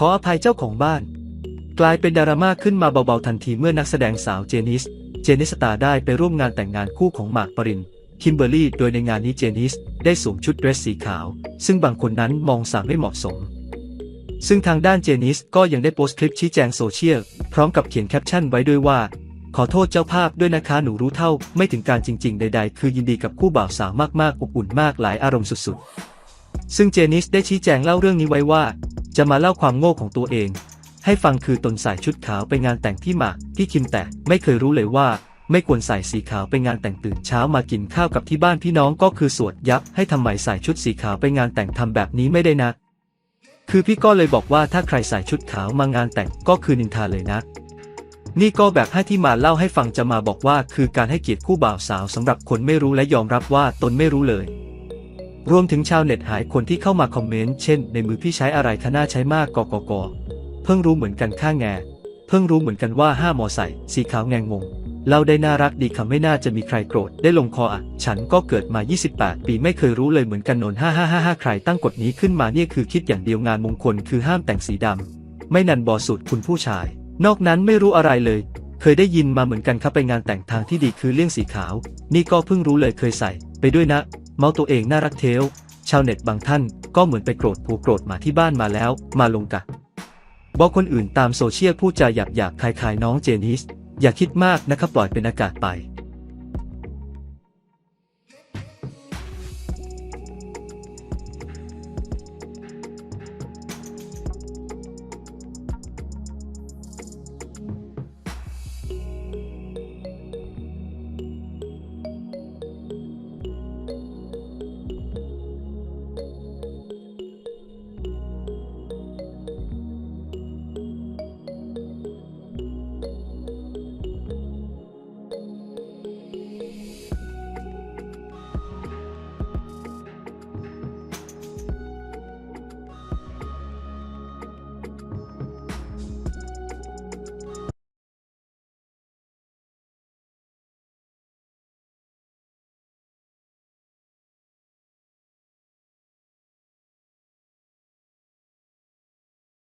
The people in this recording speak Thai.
ขออภัยเจ้าของบ้าน กลายเป็นดราม่าขึ้นมาเบาๆทันทีเมื่อนักแสดงสาวเจนิส เจนิสตาได้ไปร่วมงานแต่งงานคู่ของหมากปริน คิมเบอร์รี่ โดยในงานนี้เจนิสได้สวมชุดเดรสสีขาว ซึ่งบางคนนั้นมองสาไม่เหมาะสม ซึ่งทางด้านเจนิสก็ยังได้โพสต์คลิปชี้แจงโซเชียล พร้อมกับเขียนแคปชั่นไว้ด้วยว่า ขอโทษเจ้าภาพด้วยนะคะหนูรู้เท่า ไม่ถึงการจริง ๆ ใด ๆ คือยินดีกับคู่บ่าวสาวมากๆอบอุ่นมากหลายอารมณ์สุดๆซึ่งเจนิสได้ชี้แจงเล่าเรื่องนี้ไว้ว่า จะมาเล่าความโง่ของตัวเอง ให้ฟังคือตนใส่ชุดขาวไปงานแต่งที่หมากที่คิมแต่ไม่เคยรู้เลยว่า ไม่ควรใส่สีขาวไปงานแต่งตื่นเช้ามากินข้าวกับที่บ้านพี่น้องก็คือสวดยับให้ทำไมใส่ชุดสีขาวไปงานแต่งทำแบบนี้ไม่ได้นะคือพี่ก็เลยบอกว่าถ้าใครใส่ชุดขาวมางานแต่งก็คือนินทาเลยนะ นี่ก็แบบให้ที่มาเล่าให้ฟังจะมาบอกว่า คือการให้เกียรติคู่บ่าวสาวสำหรับคนไม่รู้และยอมรับว่าตนไม่รู้เลย รวมถึงชาวเน็ตหายคนที่เข้ามาคอมเมนต์ เช่น ในมือพี่ใช้อะไรคะน่าใช้มากกกกเพิ่งรู้เหมือนกันข้างแง เพิ่งรู้เหมือนกันว่าห้ามอใส่สีขาวแงงงงเล่าได้น่ารักดีคำไม่น่าจะมีใครโกรธได้ลงคออะ ฉันก็เกิดมา 28 ปีไม่เคยรู้เลยเหมือนกันนนห้าห้าห้าห้าใครตั้งกฎนี้ขึ้นมาเนี่ยคือคิดอย่างเดียวงานมงคลคือห้ามแต่งสีดำไม่นันบอสุดคุณผู้ชาย นอกนั้นไม่รู้อะไรเลย เคยได้ยินมาเหมือนกันครับไปงานแต่งทางที่ดีคือเลี่ยงสีขาว นี่ก็เพิ่งรู้เลยเคยใส่ ไปด้วยนะ เมาตัวเองน่ารักเทลชาวเน็ตบางท่านก็เหมือนไปโกรธผัวโกรธมาที่บ้านมาแล้ว มาลงกะบอกคนอื่นตามโซเชียลพูดจาหยาบหยาบๆคลายๆน้องเจนิส อย่าคิดมากนะครับปล่อยเป็นอากาศไป